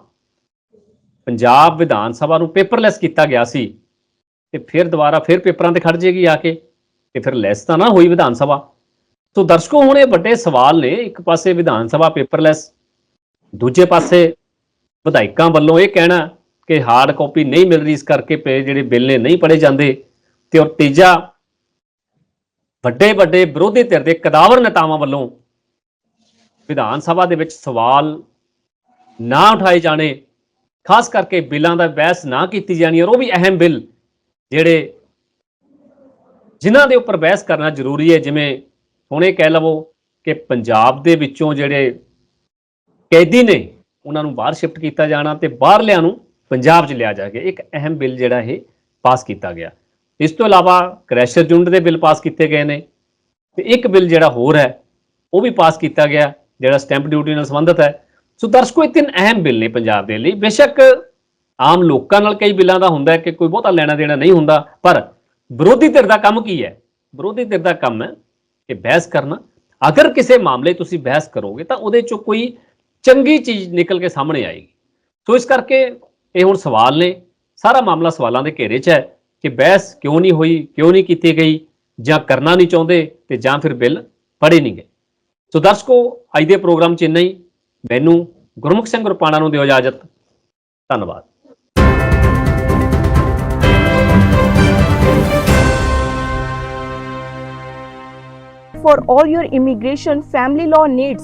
ਪੰਜਾਬ ਵਿਧਾਨ ਸਭਾ ਨੂੰ ਪੇਪਰਲੈਸ ਕੀਤਾ ਗਿਆ ਸੀ, ਤੇ ਫਿਰ ਦੁਬਾਰਾ ਫਿਰ ਪੇਪਰਾਂ ਤੇ ਖੜ ਜੇਗੀ ਆ ਕੇ, ਤੇ ਫਿਰ ਲੈਸ ਤਾਂ ਨਾ ਹੋਈ ਵਿਧਾਨ ਸਭਾ। ਸੋ ਦਰਸ਼ਕੋ, ਹੁਣ ਇਹ ਵੱਡੇ ਸਵਾਲ ਨੇ, ਇੱਕ ਪਾਸੇ ਵਿਧਾਨ ਸਭਾ ਪੇਪਰਲੈਸ ਦੂਜੇ ਪਾਸੇ ਵਿਧਾਇਕਾਂ ਵੱਲੋਂ ਇਹ ਕਹਿਣਾ ਕਿ ਹਾਰਡ ਕਾਪੀ ਨਹੀਂ ਮਿਲ ਰਹੀ ਇਸ ਕਰਕੇ ਪਏ ਜਿਹੜੇ ਬਿੱਲ ਨੇ ਨਹੀਂ ਪੜੇ ਜਾਂਦੇ। ਤੇ ਔਰ ਤੀਜਾ ਵੱਡੇ ਵੱਡੇ ਵਿਰੋਧੀ ਧਿਰ ਦੇ ਕਦਾਵਰ ਨੇਤਾਵਾਂ ਵੱਲੋਂ ਵਿਧਾਨ ਸਭਾ ਦੇ ਵਿੱਚ ਸਵਾਲ ਨਾ ਉਠਾਏ ਜਾਣੇ, ਖਾਸ ਕਰਕੇ ਬਿੱਲਾਂ ਦਾ ਬਹਿਸ ਨਾ ਕੀਤੀ ਜਾਣੀ ਔਰ ਉਹ ਵੀ ਅਹਿਮ ਬਿੱਲ ਜਿਹੜੇ ਜਿਨ੍ਹਾਂ ਦੇ ਉੱਪਰ ਬਹਿਸ ਕਰਨਾ ਜ਼ਰੂਰੀ ਹੈ। ਜਿਵੇਂ ਹੁਣੇ ਕਹਿ ਲਵੋ ਕਿ ਪੰਜਾਬ ਦੇ ਵਿੱਚੋਂ ਜਿਹੜੇ ਕੈਦੀ ਨੇ, ਉਹਨਾਂ ਨੂੰ ਬਾਹਰ ਸ਼ਿਫਟ ਕੀਤਾ ਜਾਣਾ ਤੇ ਬਾਹਰਲਿਆਂ ਨੂੰ ਪੰਜਾਬ 'ਚ ਲਿਆ ਜਾ ਕੇ ਇੱਕ ਅਹਿਮ ਬਿੱਲ ਜਿਹੜਾ ਇਹ ਪਾਸ ਕੀਤਾ ਗਿਆ। ਇਸ ਤੋਂ ਇਲਾਵਾ ਕ੍ਰੈਸ਼ਰ ਯੂਨਿਟ ਦੇ ਬਿੱਲ ਪਾਸ ਕੀਤੇ ਗਏ ਨੇ ਤੇ ਇੱਕ ਬਿੱਲ ਜਿਹੜਾ ਹੋਰ ਹੈ, ਉਹ ਵੀ ਪਾਸ ਕੀਤਾ ਗਿਆ, ਜਿਹੜਾ ਸਟੈਂਪ ਡਿਊਟੀ ਨਾਲ ਸੰਬੰਧਿਤ ਹੈ। ਸੋ ਦਰਸ਼ਕੋ, ਇਹ ਤਿੰਨ ਅਹਿਮ ਬਿੱਲ ਨੇ ਪੰਜਾਬ ਦੇ ਲਈ। ਬੇਸ਼ੱਕ ਆਮ ਲੋਕਾਂ ਨਾਲ ਕਈ ਬਿੱਲਾਂ ਦਾ ਹੁੰਦਾ ਹੈ ਕਿ ਕੋਈ ਬਹੁਤਾ ਲੈਣਾ ਦੇਣਾ ਨਹੀਂ ਹੁੰਦਾ, ਪਰ ਵਿਰੋਧੀ ਧਿਰ ਦਾ ਕੰਮ ਕੀ ਹੈ? ਵਿਰੋਧੀ ਧਿਰ ਦਾ ਕੰਮ ਹੈ ਕਿ ਬਹਿਸ ਕਰਨਾ। ਅਗਰ ਕਿਸੇ ਮਾਮਲੇ ਤੁਸੀਂ ਬਹਿਸ ਕਰੋਗੇ ਤਾਂ ਉਹਦੇ ਚੋਂ ਕੋਈ ਚੰਗੀ ਚੀਜ਼ ਨਿਕਲ ਕੇ ਸਾਹਮਣੇ ਆਏਗੀ। ਸੋ ਇਸ ਕਰਕੇ ਇਹ ਹੁਣ ਸਵਾਲ ਨੇ। ਸਾਰਾ ਮਾਮਲਾ ਸਵਾਲਾਂ ਦੇ ਘੇਰੇ 'ਚ ਹੈ ਕਿ ਬਹਿਸ ਕਿਉਂ ਨਹੀਂ ਹੋਈ ਕਿਉਂ ਨਹੀਂ ਕੀਤੀ ਗਈ ਜਾਂ ਕਰਨਾ ਨਹੀਂ ਚਾਹੁੰਦੇ ਤੇ ਜਾਂ ਫਿਰ ਬਿੱਲ ਪੜੇ ਨਹੀਂ ਗਏ। ਸੋ ਦਰਸ਼ਕੋ ਅੱਜ ਦੇ ਪ੍ਰੋਗਰਾਮ 'ਚ ਇੰਨਾ ਹੀ। ਮੈਨੂੰ ਗੁਰਮੁਖ ਸਿੰਘ ਰੁਪਾਣਾ ਨੂੰ ਦਿਓ ਇਜਾਜ਼ਤ। ਧੰਨਵਾਦ। For all your immigration family law needs,